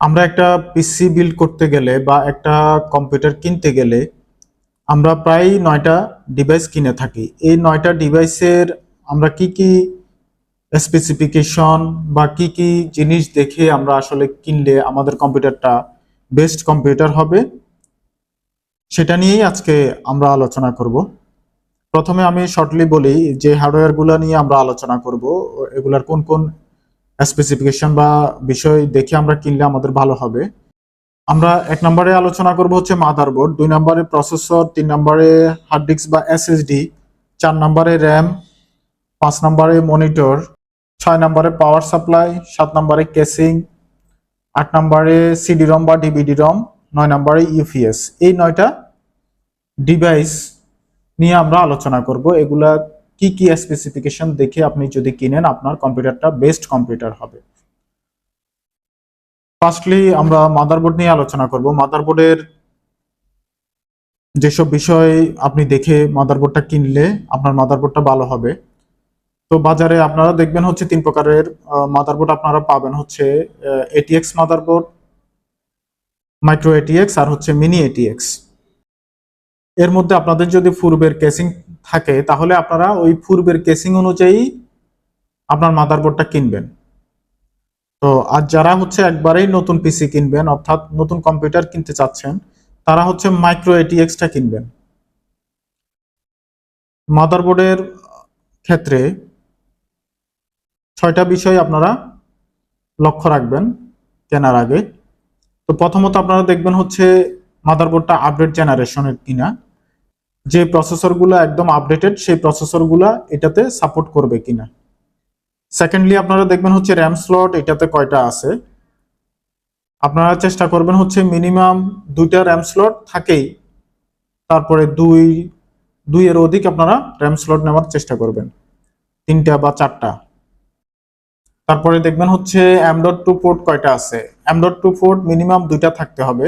আমরা একটা PC build করতে গেলে বা একটা কম্পিউটার কিনতে গেলে আমরা প্রায় নয়টা ডিভাইস কিনে থাকি। এই নয়টা ডিভাইসের আমরা কি কি স্পেসিফিকেশন বা কি কি জিনিস দেখে আমরা আসলে কিনলে আমাদের কম্পিউটারটা বেস্ট কম্পিউটার হবে, সেটা নিয়েই আজকে আমরা আলোচনা করব। প্রথমে আমি শর্টলি বলি যে হার্ডওয়্যারগুলো নিয়ে আমরা আলোচনা করব, এগুলার কোন কোন স্পেসিফিকেশন বা বিষয় দেখে আমরা কিনলে আমাদের ভালো হবে। আমরা এক নম্বরে আলোচনা করব হচ্ছে মাদারবোর্ড দুই নম্বরে প্রসেসর তিন নম্বরে হার্ড ডিস্ক বা এসএসডি চার নম্বরে র্যাম পাঁচ নম্বরে মনিটর ছয় নম্বরে পাওয়ার সাপ্লাই সাত নম্বরে কেসিং আট নম্বরে সিডি রম বা ডিভিডি রম নয় নম্বরে ইউপিএস এই নয়টা ডিভাইস নিয়ে আমরা আলোচনা করব। এগুলা কি কি স্পেসিফিকেশন দেখে আপনি যদি কিনেন, আপনার কম্পিউটারটা বেস্ট কম্পিউটার হবে। ফার্স্টলি আমরা মাদারবোর্ড নিয়ে আলোচনা করব। মাদারবোর্ডের যেসব বিষয় আপনি দেখে মাদারবোর্ডটা কিনলে আপনার মাদারবোর্ডটা ভালো হবে। তো বাজারে আপনারা দেখবেন হচ্ছে তিন প্রকারের মাদারবোর্ড আপনারা পাবেন হচ্ছে এটিএক্স মাদারবোর্ড মাইক্রো এটিএক্স আর হচ্ছে মিনি এটিএক্স এর মধ্যে আপনাদের যদি পূর্বের কেসিং থাকে, তাহলে আপনারা ওই পূর্বের কেসিং অনুযায়ী আপনার মাদারবোর্ডটা কিনবেন। তো আর যারা হচ্ছে একবারেই নতুন পিসি কিনবেন, অর্থাৎ নতুন কম্পিউটার কিনতে চাচ্ছেন, তারা হচ্ছে মাইক্রো এটিএক্সটা কিনবেন। মাদারবোর্ডের ক্ষেত্রে ছয়টা বিষয় আপনারা লক্ষ্য রাখবেন কেনার আগে। তো প্রথমত আপনারা দেখবেন হচ্ছে মাদারবোর্ডটা আপডেট জেনারেশনের কিনা। যে প্রসেসরগুলো একদম আপডেটেড সেই প্রসেসরগুলো এটাতে সাপোর্ট করবে কিনা। সেকেন্ডলি আপনারা দেখবেন হচ্ছে র্যাম স্লট এটাতে কয়টা আছে। আপনারা চেষ্টা করবেন হচ্ছে মিনিমাম দুইটা র্যাম স্লট থাকেই। তারপরে দুই দুই এর অধিক আপনারা র্যাম স্লট নেওয়ার চেষ্টা করবেন। তিনটা বা চারটা। তারপরে দেখবেন হচ্ছে এম টু পোর্ট কয়টা আছে। এম টু পোর্ট মিনিমাম দুইটা থাকতে হবে।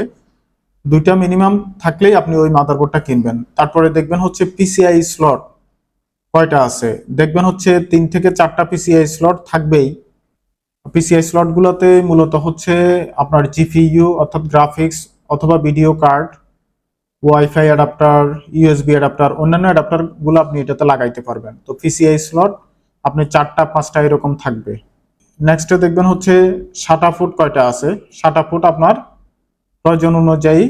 দুইটা মিনিমাম থাকলেই আপনি ওই মাদারবোর্ডটা কিনবেন। তারপরে দেখবেন হচ্ছে পিসিআই স্লট কয়টা আছে? দেখবেন হচ্ছে তিন থেকে চারটা পিসিআই স্লট থাকবেই। পিসিআই স্লটগুলোতে মূলত হচ্ছে আপনার জিপিইউ অর্থাৎ গ্রাফিক্স অথবা video card wifi adapter USB adapter অন্যান্য অ্যাডাপ্টারগুলো আপনি এটাতে লাগাইতে পারবেন। তো পিসিআই স্লট আপনি চারটা, পাঁচটা এরকম থাকবে। নেক্সটে দেখবেন হচ্ছে সাটা ফুট কয়টা আছে? সাটা ফুট আপনার প্রয়োজন অনুযায়ী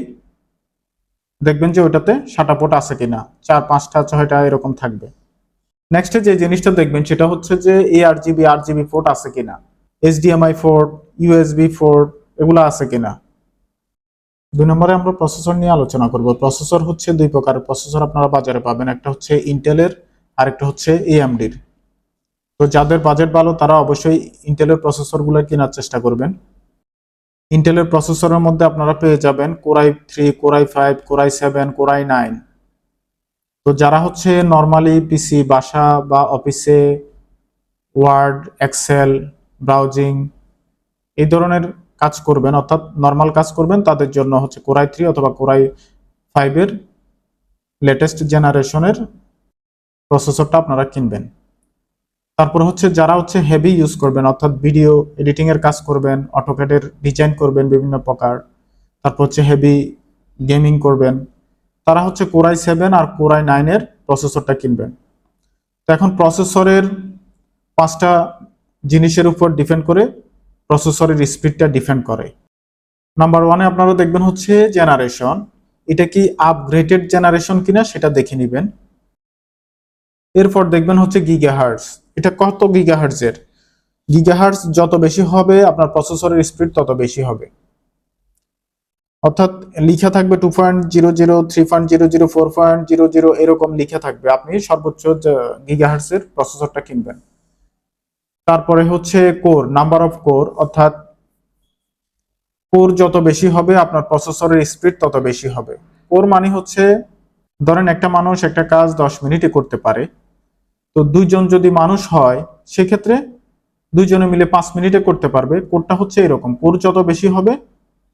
দেখবেন যে ওটাতে সাটা ফুট আছে কিনা। চার, পাঁচটা, ছয়টা এরকম থাকবে। নেক্সটে যে জিনিসটা দেখবেন সেটা হচ্ছে যে A R GB R GB port আছে কিনা। এইচডিএমআই পোর্ট ইউএসবি ফোর্ট এগুলো আছে কিনা। দুই নম্বরে আমরা প্রসেসর নিয়ে আলোচনা করব। প্রসেসর হচ্ছে দুই প্রকারের প্রসেসর আপনারা বাজারে পাবেন। একটা হচ্ছে ইন্টেলের আর একটা হচ্ছে এএমডির তো যাদের বাজেট ভালো, তারা অবশ্যই ইন্টেলের প্রসেসরগুলো কেনার চেষ্টা করবেন। ইন্টেলের প্রসেসরের মধ্যে আপনারা পেয়ে যাবেন core i three core i five core i seven core i nine তো যারা হচ্ছে নর্মালি পিসি বাসা বা অফিসে ওয়ার্ড এক্সেল ব্রাউজিং এই ধরনের কাজ করবেন, অর্থাৎ নর্মাল কাজ করবেন, তাদের জন্য হচ্ছে কোরাই থ্রি অথবা কোরাই ফাইভের লেটেস্ট জেনারেশনের প্রসেসরটা আপনারা কিনবেন। তারপর হচ্ছে যারা হচ্ছে হেভি ইউজ করবেন, অর্থাৎ ভিডিও এডিটিং এর কাজ করবেন অটোক্যাডের ডিজাইন করবেন বিভিন্ন প্রকার, তারপর হচ্ছে হেভি গেমিং করবেন, তারা হচ্ছে কোরাই সেভেন আর কোরাই নাইনের প্রসেসরটা কিনবেন। তো এখন প্রসেসরের পাঁচটা জিনিসের উপর ডিপেন্ড করে প্রসেসরের স্পিডটা ডিপেন্ড করে। নাম্বার ওয়ানে আপনারা দেখবেন হচ্ছে জেনারেশন এটা কি আপগ্রেডেড জেনারেশন কিনা সেটা দেখে নেবেন। এরপর দেখবেন হচ্ছে গিগাহার্টস এটা কত গিগাহার্টসের গিগাহার্টস যত বেশি হবে, আপনার প্রসেসরের স্পিড তত বেশি হবে। অর্থাৎ লিখা থাকবে two point zero zero three point zero zero four point zero zero এরকম লিখা থাকবে। আপনি সর্বোচ্চ গিগাহার্টসের প্রসেসরটা কিনবেন। তারপরে হচ্ছে কোর নাম্বার অফ কোর অর্থাৎ কোর যত বেশি হবে, আপনার প্রসেসরের স্পিড তত বেশি হবে। কোর মানে হচ্ছে ধরেন একটা মানুষ একটা কাজ দশ মিনিটে করতে পারে, তো দুইজন যদি মানুষ হয়, সেক্ষেত্রে দুইজনে মিলে পাঁচ মিনিটে করতে পারবে। কোডটা হচ্ছে এরকম কোর যত বেশি হবে,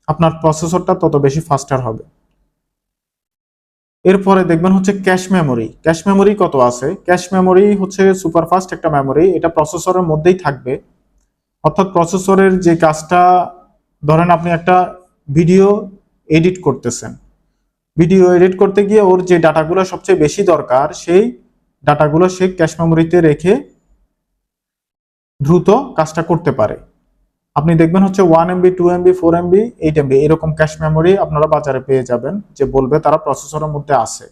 আপনার প্রসেসরটা তত বেশি ফাস্টার হবে। এরপরে দেখবেন হচ্ছে ক্যাশ মেমোরি ক্যাশ মেমোরি কত আছে? ক্যাশ মেমোরি হচ্ছে সুপারফাস্ট একটা মেমোরি এটা প্রসেসরের মধ্যেই থাকবে। অর্থাৎ প্রসেসরের যে কাজটা, ধরেন আপনি একটা ভিডিও এডিট করতেছেন। ভিডিও এডিট করতে গিয়ে ওর যে ডাটাগুলো সবচেয়ে বেশি দরকার, সেই ডাটাগুলো সে ক্যাশ মেমোরিতে রেখে দ্রুত কাজটা করতে পারে। আপনি দেখবেন হচ্ছে one MB two MB four MB eight MB এরকম ক্যাশ মেমোরি আপনারা বাজারে পেয়ে যাবেন, যে বলবে তারা প্রসেসরের মধ্যে আছে।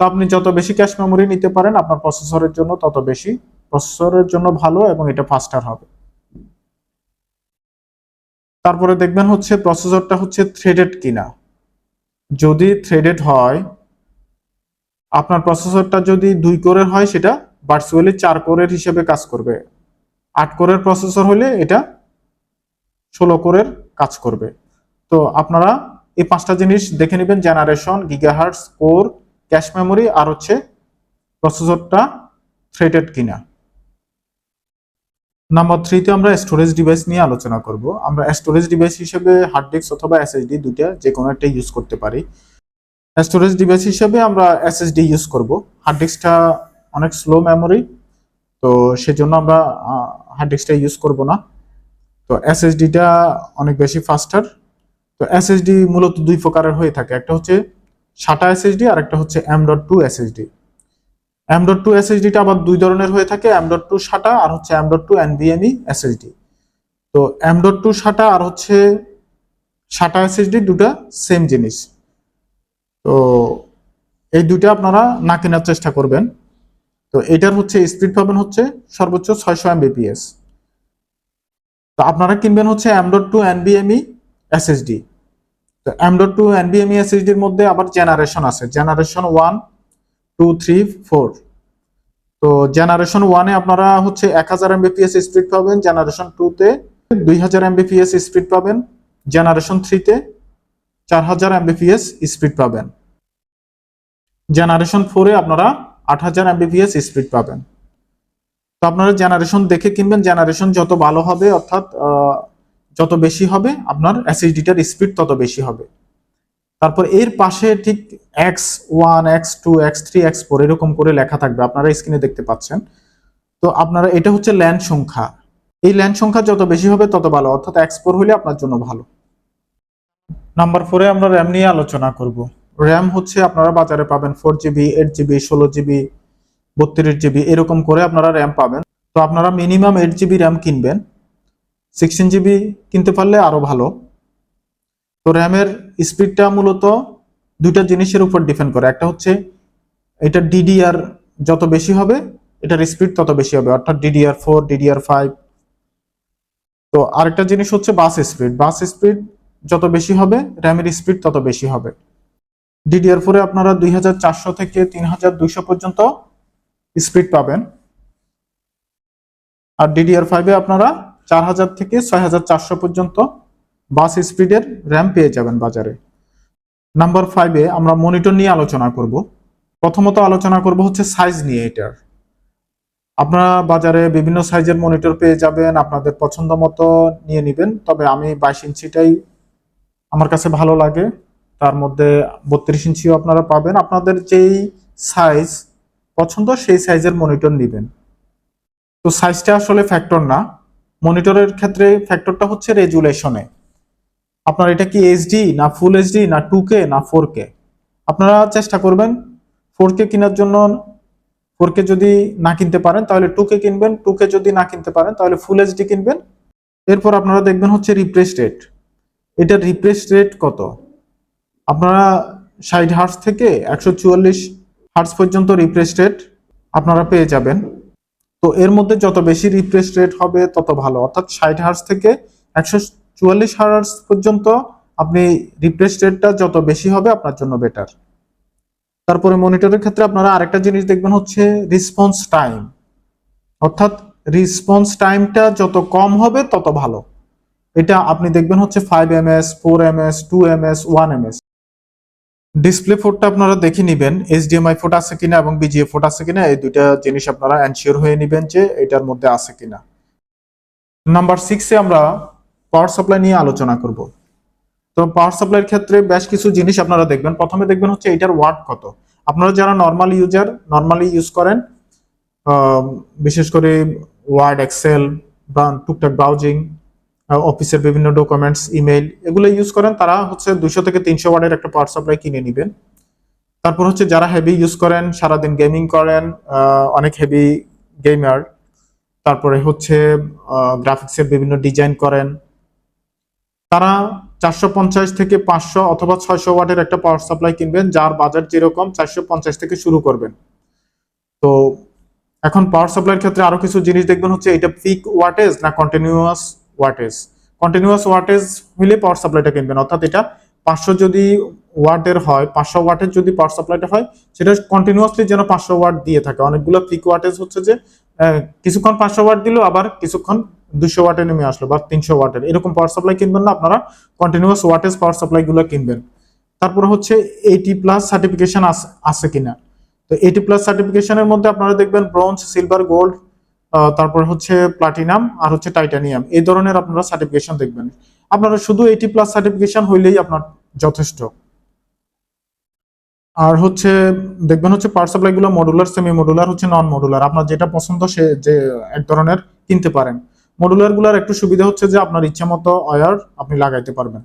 তো আপনি যত বেশি ক্যাশ মেমোরি নিতে পারেন, আপনার প্রসেসরের জন্য তত বেশি প্রসেসরের জন্য ভালো এবং এটা ফাস্টার হবে। তারপরে দেখবেন হচ্ছে প্রসেসরটা হচ্ছে থ্রেডেড কিনা। যদি থ্রেডেড হয়, আপনার প্রসেসরটা যদি দুই কোরের হয়, সেটা ভার্চুয়ালি চার কোরের হিসেবে কাজ করবে। আট কোরের প্রসেসর হলে এটা ষোলো কোরের কাজ করবে। তো আপনারা এই পাঁচটা জিনিস দেখে নেবেন generation gigahertz core cache memory আর হচ্ছে প্রসেসরটা থ্রেডেড কিনা। নাম্বার থ্রিতে আমরা স্টোরেজ ডিভাইস নিয়ে আলোচনা করব। আমরা স্টোরেজ ডিভাইস হিসেবে হার্ড ডিস্ক অথবা এসএসডি দুইটা যে কোনো একটা ইউজ করতে পারি। স্টোরেজ ডিভাইস হিসেবে আমরা এসএসডি ইউজ করব। হার্ড ডিস্কটা অনেক স্লো মেমোরি তো সেজন্য আমরা হার্ড ডিস্কটা ইউজ করব না। তো এসএসডিটা অনেক বেশি ফাস্টার তো এসএসডি মূলত দুই প্রকারের হয়ে থাকে। একটা হচ্ছে সাটা এসএসডি আর একটা হচ্ছে M dot two SSD M dot two এসএসডিটা আবার দুই ধরনের হয়ে থাকে এম ডট টু সাটা আর হচ্ছে M dot two NVMe SSD তো এম ডট টু সাটা আর হচ্ছে সাটা এসএসডি দুটা সেম জিনিস। তো এই দুইটা আপনারা না কেনার চেষ্টা করবেন। তো এটার হচ্ছে স্পিড পাবেন হচ্ছে সর্বোচ্চ ছয়শো এমবিপিএস তো আপনারা কিনবেন হচ্ছে এম ডট টু এনবিএমই এসএসডি তো এম ডট টু এনবিএমই এসএসডির মধ্যে আবার জেনারেশন আছে। Generation one two three four তো জেনারেশন ওয়ানে আপনারা হচ্ছে এক হাজার এমবিপিএস স্পিড পাবেন জেনারেশন টুতে দুই হাজার এমবিপিএস স্পিড পাবেন জেনারেশন থ্রিতে চার হাজার এমবিপিএস স্পিড পাবেন। জেনারেশন ফোরে আপনারা আট হাজার এমবিপিএস স্পিড পাবেন। তো আপনারা জেনারেশন দেখে কিনবেন জেনারেশন যত ভালো হবে, অর্থাৎ যত বেশি হবে, আপনার এসএসডিটার স্পিড তত বেশি হবে। তারপর এর পাশে ঠিক x one x two x three x four এরকম করে লেখা থাকবে। আপনারা স্ক্রিনে দেখতে পাচ্ছেন। তো আপনারা, এটা হচ্ছে ল্যান্ড সংখ্যা। এই ল্যান্ড সংখ্যা যত বেশি হবে তত ভালো, অর্থাৎ এক্স ফোর হলে আপনার জন্য ভালো। নাম্বার ফোরে আমরা র্যাম নিয়ে আলোচনা করব। র্যাম হচ্ছে আপনারা বাজারে পাবেন ফোর জিবি এইট জিবি ষোলো জিবি বত্রিশ জিবি এরকম করে আপনারা র্যাম পাবেন। তো আপনারা মিনিমাম এইট জিবি র্যাম কিনবেন। সিক্সটিন জিবি কিনতে পারলে আরও ভালো। তো র্যামের স্পিডটা মূলত দুইটা জিনিসের উপর ডিপেন্ড করে। একটা হচ্ছে এটা ডিডিআর যত বেশি হবে, এটার স্পিড তত বেশি হবে, অর্থাৎ ডিডিআর ফোর ডিডিআর ফাইভ তো আরেকটা জিনিস হচ্ছে বাস স্পিড। বাস স্পিড যত বেশি হবে, র্যামের স্পিড তত বেশি হবে। ডিডিআর ফোরে আপনারা দুই হাজার চারশো থেকে তিন হাজার দুইশো পর্যন্ত স্পিড পাবেন। আর ডিডিআর ফাইভে আপনারা চার হাজার থেকে ছয় হাজার চারশো পর্যন্ত বাস স্পিডের র্যাম পেয়ে যাবেন বাজারে। নাম্বার ফাইভে আমরা মনিটর নিয়ে আলোচনা করব। প্রথমত আলোচনা করব হচ্ছে সাইজ নিয়ে এটার আপনারা বাজারে বিভিন্ন সাইজের মনিটর পেয়ে যাবেন, আপনাদের পছন্দ মতো নিয়ে নেবেন, তবে আমি বাইশ ইঞ্চিটাই আমার কাছে ভালো লাগে। তার মধ্যে বত্রিশ ইঞ্চিও আপনারা পাবেন। আপনাদের যেই সাইজ পছন্দ সেই সাইজের মনিটর নেবেন। তো সাইজটা আসলে ফ্যাক্টর না। মনিটরের ক্ষেত্রে ফ্যাক্টরটা হচ্ছে রেজুলেশনে। আপনার এটা কি এইচডি না ফুল এইচডি না টু কে না ফোর কে আপনারা চেষ্টা করবেন ফোর কে কেনার জন্য ফোর কে যদি না কিনতে পারেন, তাহলে টু কে কিনবেন টু কে যদি না কিনতে পারেন, তাহলে ফুল এইচডি কিনবেন। এরপর আপনারা দেখবেন হচ্ছে রিফ্রেশ রেট এটার রিফ্রেশ রেট কত? আপনারা ষাট হার্স থেকে একশো চুয়াল্লিশ হার্স পর্যন্ত রিফ্রেশ রেট আপনারা পেয়ে যাবেন। তো এর মধ্যে যত বেশি রিফ্রেশ রেট হবে, তত ভালো। অর্থাৎ ষাট হার্স থেকে একশো চুয়াল্লিশ হার্স পর্যন্ত আপনি রিফ্রেশ রেটটা যত বেশি হবে আপনার জন্য বেটার তারপরে মনিটরের ক্ষেত্রে আপনারা আরেকটা জিনিস দেখবেন হচ্ছে রেসপন্স টাইম অর্থাৎ রেসপন্স টাইমটা যত কম হবে তত ভালো। এটা আপনি দেখবেন হচ্ছে five M S four M S two M S one M S display ফোরটা আপনারা দেখে নিবেন এইচডিএমআই ফোট আছে কিনা এবং বিজিএ ফোট আছে কিনা, এই দুইটা জিনিস আপনারা এনশিওর হয়ে নেবেন যে এটার মধ্যে আছে কিনা। নাম্বার সিক্সে আমরা পাওয়ার সাপ্লাই নিয়ে আলোচনা করব। তো পাওয়ার সাপ্লাইয়ের ক্ষেত্রে বেশ কিছু জিনিস আপনারা দেখবেন। প্রথমে দেখবেন হচ্ছে এটার ওয়াট কত। আপনারা যারা নর্মাল ইউজার নর্মালি ইউজ করেন বিশেষ করে ওয়ার্ড এক্সেল টুকটাক ব্রাউজিং অফিসের বিভিন্ন ডকুমেন্টস ইমেইল এগুলো ইউজ করেন, তারা হচ্ছে দুশো থেকে তিনশো ওয়ার্ডের একটা পাওয়ার সাপ্লাই কিনে নেবেন। তারপর হচ্ছে যারা হেভি ইউজ করেন, সারাদিন গেমিং করেন অনেক হেভি গেমার তারপরে হচ্ছে গ্রাফিক্সের বিভিন্ন ডিজাইন করেন তারা চারশো পঞ্চাশ থেকে পাঁচশো অথবা ছয়শো ওয়াটের একটা পাওয়ার সাপ্লাই কিনবেন, যার বাজার যেরকম চারশো পঞ্চাশ থেকে শুরু করবেন। তো এখন পাওয়ার সাপ্লাইয়ের ক্ষেত্রে আরও কিছু জিনিস দেখবেন হচ্ছে এটা পিক ওয়াটেজ না কন্টিনিউয়াস ওয়াটেজ কন্টিনিউয়াস ওয়াটেজ হইলে পাওয়ার সাপ্লাইটা কিনবেন, অর্থাৎ এটা পাঁচশো যদি ওয়াটের হয়, পাঁচশো ওয়াটের যদি পাওয়ার সাপ্লাইটা হয়, সেটা কন্টিনিউয়াসলি যেন পাঁচশো ওয়াট দিয়ে থাকে। অনেকগুলো পিক ওয়াটেজ হচ্ছে যে কিছুক্ষণ পাঁচশো ওয়াট দিল, আবার কিছুক্ষণ দুশো ওয়াটে নেমে আসলো বা তিনশো ওয়াটের এরকম পাওয়ার সাপ্লাই কিনবেন না, আপনারা কন্টিনিউয়াস ওয়াটেজ পাওয়ার সাপ্লাই গুলো কিনবেন। তারপরে হচ্ছে এইটি প্লাস সার্টিফিকেশন আছে কিনা। তো এইটি প্লাস সার্টিফিকেশনের মধ্যে আপনারা দেখবেন ব্রোঞ্জ সিলভার গোল্ড তারপর হচ্ছে প্লাটিনাম আর হচ্ছে টাইটানিয়াম এই ধরনের আপনারা সার্টিফিকেশন দেখবেন। আপনারা শুধু এইটি প্লাস সার্টিফিকেশন হইলেই আপনার যথেষ্ট। আর হচ্ছে, দেখবেন হচ্ছে পাওয়ার সাপ্লাই গুলো মডুলার সেমি মডুলার হচ্ছে নন মডুলার আপনার যেটা পছন্দ সে, যে এক ধরনের কিনতে পারেন। মডুলারগুলার একটু সুবিধা হচ্ছে যে আপনার ইচ্ছা মতো অয়ার আপনি লাগাইতে পারবেন।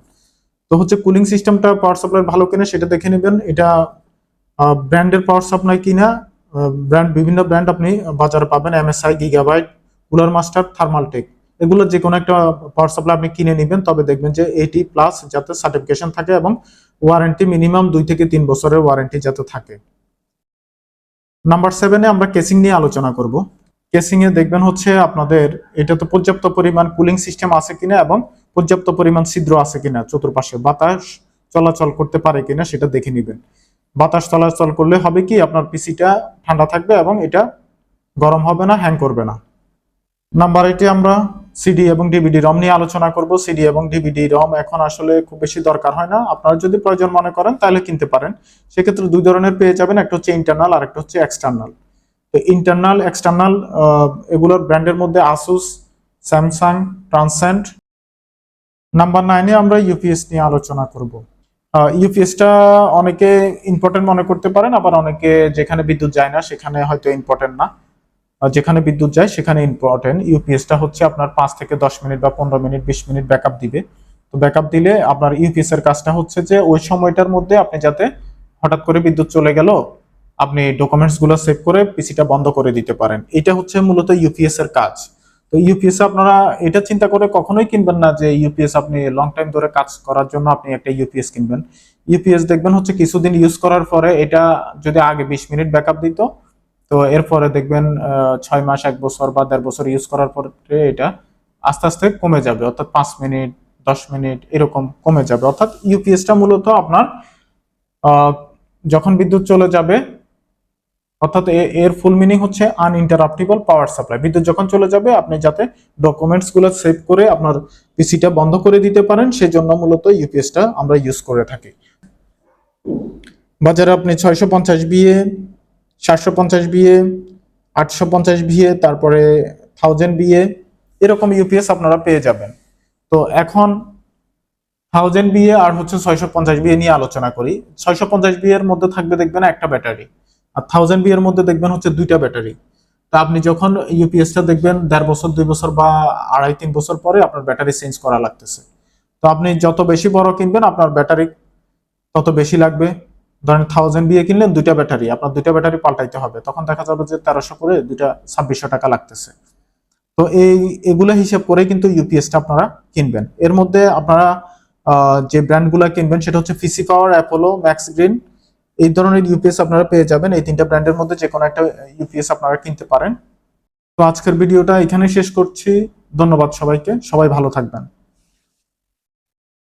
তো হচ্ছে কুলিং সিস্টেমটা পাওয়ার সাপ্লাই ভালো কিনা সেটা দেখে নেবেন। এটা ব্র্যান্ডের পাওয়ার সাপ্লাই কিনা ব্র্যান্ড বিভিন্ন ব্র্যান্ড আপনি বাজারে পাবেন। MSI Gigabyte Cooler Master Thermaltake এগুলো যে কোনো একটা পাওয়ার সাপ্লাই আপনি কিনে নেবেন, তবে দেখবেন যে এইটি প্লাস যাতে সার্টিফিকেশন থাকে এবং ওয়ারেন্টি মিনিমাম দুই থেকে তিন বছরের ওয়ারেন্টি যাতে থাকে। নাম্বার সেভেনে আমরা কেসিং নিয়ে আলোচনা করব। কেসিং এ দেখবেন হচ্ছে আপনাদের এটা তো পর্যাপ্ত পরিমাণ কুলিং সিস্টেম আছে কিনা এবং পর্যাপ্ত পরিমাণ ছিদ্র আছে কিনা, চতুর্পাশে বাতাস চলাচল করতে পারে কিনা সেটা দেখে নেবেন। বাতাস চলাচল করলে হবে কি আপনার পিসিটা ঠান্ডা থাকবে এবং এটা গরম হবে না হ্যাং করবে না। নাম্বার এইটে আমরা সিডি এবং ডিভিডি রম নিয়ে আলোচনা করব। সিডি এবং ডিভিডি রম এখন আসলে খুব বেশি দরকার হয় না। আপনারা যদি প্রয়োজন মনে করেন, তাহলে কিনতে পারেন। সেক্ষেত্রে দুই ধরনের পেয়ে যাবেন, একটা হচ্ছে ইন্টারনাল আর একটা হচ্ছে এক্সটার্নাল তো ইন্টারনাল এক্সটার্নাল এগুলোর ব্র্যান্ডের মধ্যে আসুস স্যামসাং ট্রান্সেন্ট নাম্বার নাইনে আমরা ইউপিএস নিয়ে আলোচনা করব। ইউপিএসটা অনেকে ইম্পর্টেন্ট মনে করতে পারেন, আবার অনেকে যেখানে বিদ্যুৎ যায় না, সেখানে হয়তো ইম্পর্টেন্ট না। যেখানে বিদ্যুৎ যায়, সেখানে ইম্পর্টেন্ট ইউপিএসটা হচ্ছে আপনার পাঁচ থেকে দশ মিনিট বা পনেরো মিনিট, বিশ মিনিট ব্যাকআপ দিবে। তো ব্যাকআপ দিলে আপনার ইউপিএস এর কাজটা হচ্ছে যে, ওই সময়টার মধ্যে আপনি যাতে হঠাৎ করে বিদ্যুৎ চলে গেল, আপনি ডকুমেন্টসগুলো সেভ করে পিসিটা বন্ধ করে দিতে পারেন। এটা হচ্ছে মূলত ইউপিএস এর কাজ। তো ইউপিএস আপনারা এটা চিন্তা করে কখনোই কিনবেন না যে ইউপিএস আপনি লং টাইম ধরে কাজ করার জন্য আপনি একটা ইউপিএস কিনবেন। ইউপিএস দেখবেন হচ্ছে কিছুদিন ইউজ করার পরে এটা যদি আগে বিশ মিনিট ব্যাকআপ দিত তো এরপরে দেখবেন ছয় মাস, এক বছর বা দেড় বছর ইউজ করার পরে এটা আস্তে আস্তে কমে যাবে। অর্থাৎ পাঁচ মিনিট, দশ মিনিট এরকম কমে যাবে। অর্থাৎ ইউপিএসটা মূলত আপনার যখন বিদ্যুৎ চলে যাবে, অর্থাৎ এর ফুল মিনিং হচ্ছে আনইন্টারাপ্টিবল পাওয়ার সাপ্লাই বিদ্যুৎ যখন চলে যাবে, আপনি যাতে ডকুমেন্টসগুলো সেভ করে আপনার পিসিটা বন্ধ করে দিতে পারেন সেই জন্য মূলত ইউপিএসটা আমরা ইউজ করে থাকি। বাজারে আপনি ছয়শো পঞ্চাশ বিয়ে সাতশো পঞ্চাশ বিয়ে আটশো পঞ্চাশ বিয়ে তারপরে থাউজেন্ড বিয়ে এরকম ইউপিএস আপনারা পেয়ে যাবেন। তো এখন থাউজেন্ড বিয়ে আর হচ্ছে ছয়শো পঞ্চাশ বিয়ে নিয়ে আলোচনা করি। ছয়শো পঞ্চাশ বিয়ের মধ্যে থাকবে দেখবেন একটা ব্যাটারি, আর থাউজেন্ড বিয়ের মধ্যে দেখবেন হচ্ছে দুইটা ব্যাটারি। তা আপনি যখন ইউপিএসটা দেখবেন, দেড় বছর, দুই বছর বা আড়াই, তিন বছর পরে আপনার ব্যাটারি চেঞ্জ করা লাগতেছে। তো আপনি যত বেশি বড় কিনবেন, আপনার ব্যাটারি তত বেশি লাগবে। ধরেন থাউজেন্ড বিয়ে কিনলেন, দুইটা ব্যাটারি, আপনার দুইটা ব্যাটারি পাল্টাইতে হবে। তখন দেখা যাবে যে তেরোশো করে দুইটা ছাব্বিশশো টাকা লাগতেছে। তো এই, এগুলো হিসাব করে কিন্তু ইউপিএসটা আপনারা কিনবেন। এর মধ্যে আপনারা যে ব্র্যান্ডগুলো কিনবেন, সেটা হচ্ছে PC Power Apollo Max Green এই ধরনের ইউপিএস আপনারা পেয়ে যাবেন। এই তিনটা ব্র্যান্ডের মধ্যে যে কোনো একটা ইউপিএস আপনারা কিনতে পারেন। তো আজকের ভিডিওটা এখানে শেষ করছি। ধন্যবাদ সবাইকে। সবাই ভালো থাকবেন।